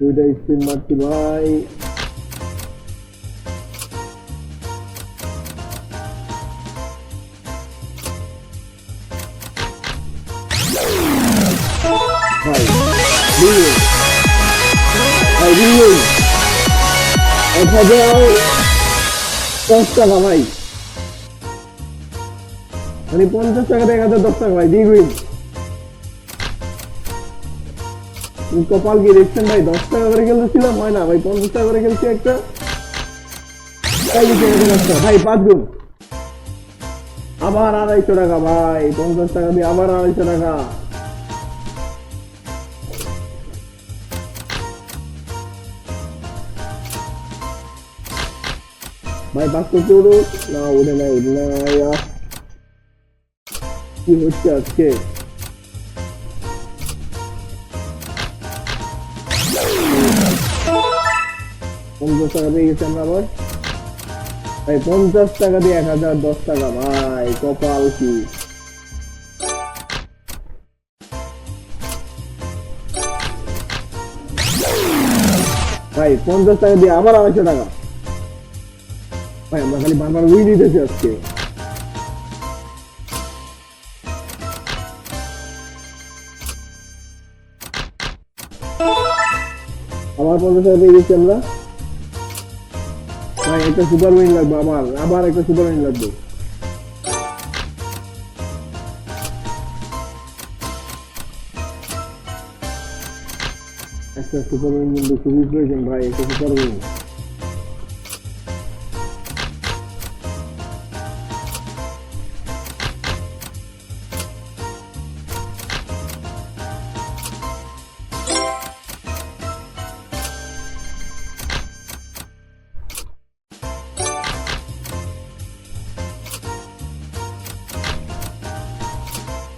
দুইটা স্পিন মারছি ভাই এক হাজার দশ টাকা, ভাই। মানে পঞ্চাশ টাকাতে এক হাজার দশ টাকা, ভাই। দ্বিগুণ কপাল কি দেখছেন ভাই, দশ টাকা করে খেলতেছিলাম হয় না? ভাই, পঞ্চাশ টাকা করে খেলছি একটা। ভাই, পাঁচ গুণ। আবার আড়াইশো টাকা, ভাই, পঞ্চাশ টাকা দিয়ে আবার আড়াইশো টাকা। ভাই পাঁচশো চুরু না, উঠে নাই উঠে নাই কি হচ্ছে আজকে? পঞ্চাশ টাকা পেয়ে গেছি আমরা আবার। ভাই পঞ্চাশ টাকা দিয়ে এক হাজার দশ টাকা, ভাই, কপাল কি? ভাই, পঞ্চাশ টাকা দিয়ে আবার আড়াইশো টাকা। ভাই, আমরা খালি বারবার উই দিতেছি আজকে। আবার পঞ্চাশ টাকা পেয়ে গেছি আমরা। ভাই একটা সুপার উইন লাগবে আবার আবার একটা সুপার উইন লাগবে। একটা সুপার উইন কিন্তু খুবই প্রয়োজন ভাই, একটা সুপার উইন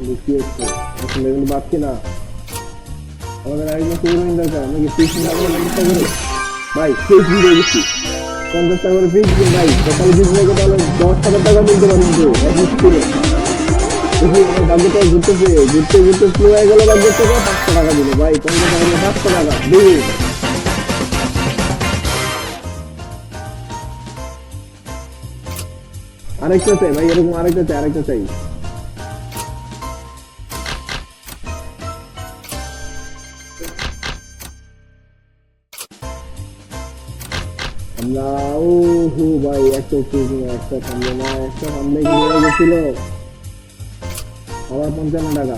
লুকিয়ে হচ্ছে আসলে এগুলো পাচ্ছি না আমাদের দরকার ফিক্স না করে ভাই পঞ্চাশ টাকা করে দিন ভাই। তাহলে দশ হাজার টাকা ঘুরতেছে। ঘুরতে ঘুরতে হয়ে পাঁচশো টাকা দিল। ভাই, পঞ্চাশ টাকা পাঁচশো টাকা। আরেকটা চাই, ভাই, এরকম আরেকটা চাই আরেকটা চাই। আমরা ও হো ভাই একটা ঠিক একটা সামনে না, একটা সামনে গিয়ে গেছিল? আবার পঞ্চান্ন টাকা।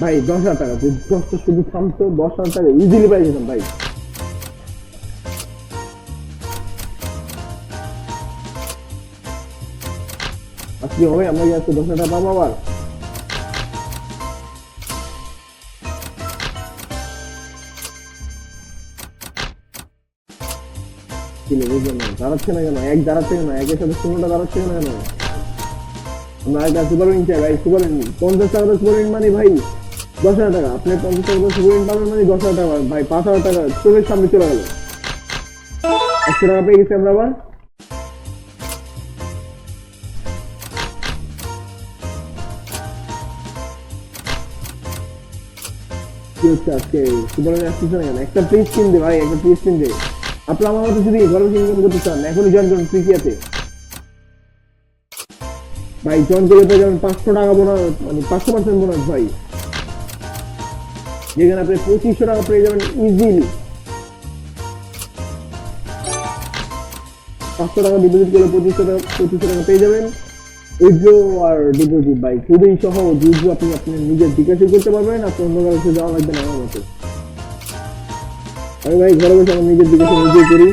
ভাই, দশ হাজার টাকা, যদি দশটা শুধু থামতো, দশ হাজার টাকা ইজিলি পাই যেতাম, ভাই। আজকে হবে, আমরা কি আজকে দশ হাজার টাকা পাবো আবার? কিলো বুঝলেন না? দাঁড়াচ্ছে না কেন? এক দাঁড়াচ্ছে কেন একের সাথে শূন্যটা দাঁড়াচ্ছে না কেন? আমরা একটা সুপার উইন চাই, ভাই সুপার উইন পঞ্চাশ টাকা সুপার উইন মানে ভাই। দশ হাজার টাকা। আপনি পঞ্চাশ টাকা সুপার উইন পাবেন মানে দশ হাজার টাকা। ভাই, পাঁচ হাজার টাকা চোখের সামনে চলে গেল। একশো টাকা পেয়ে গেছি আমরা আবার। কি হচ্ছে আজকে? সুপার উইন আসতেছে না কেন? একটা প্লিজ কিনতে, ভাই, একটা প্লিজ কিনতে। আপনার আমার মতো যদি ঘরে ইনকাম করতে চান, এখনই ভাই পেয়ে যাবেন পাঁচশো টাকা বোনাস মানে পাঁচশো পার্সেন্ট বোনাস ভাই। যেখানে আপনি পঁচিশশো টাকা পেয়ে যাবেন ইজিলি পাঁচশো টাকা ডিপোজিট করলে পঁচিশশো টাকা পঁচিশশো টাকা পেয়ে যাবেন। উইথড্রো আর ডিপোজিট ভাই, খুবই সহজ। উইথড্রো আপনি আপনি নিজের বিকাশে করতে পারবেন আর অন্য যাওয়া লাগবে না আমার মতো। আমি ভাই ঘরে বসে আমার নিজের দিকে নিজেই করি।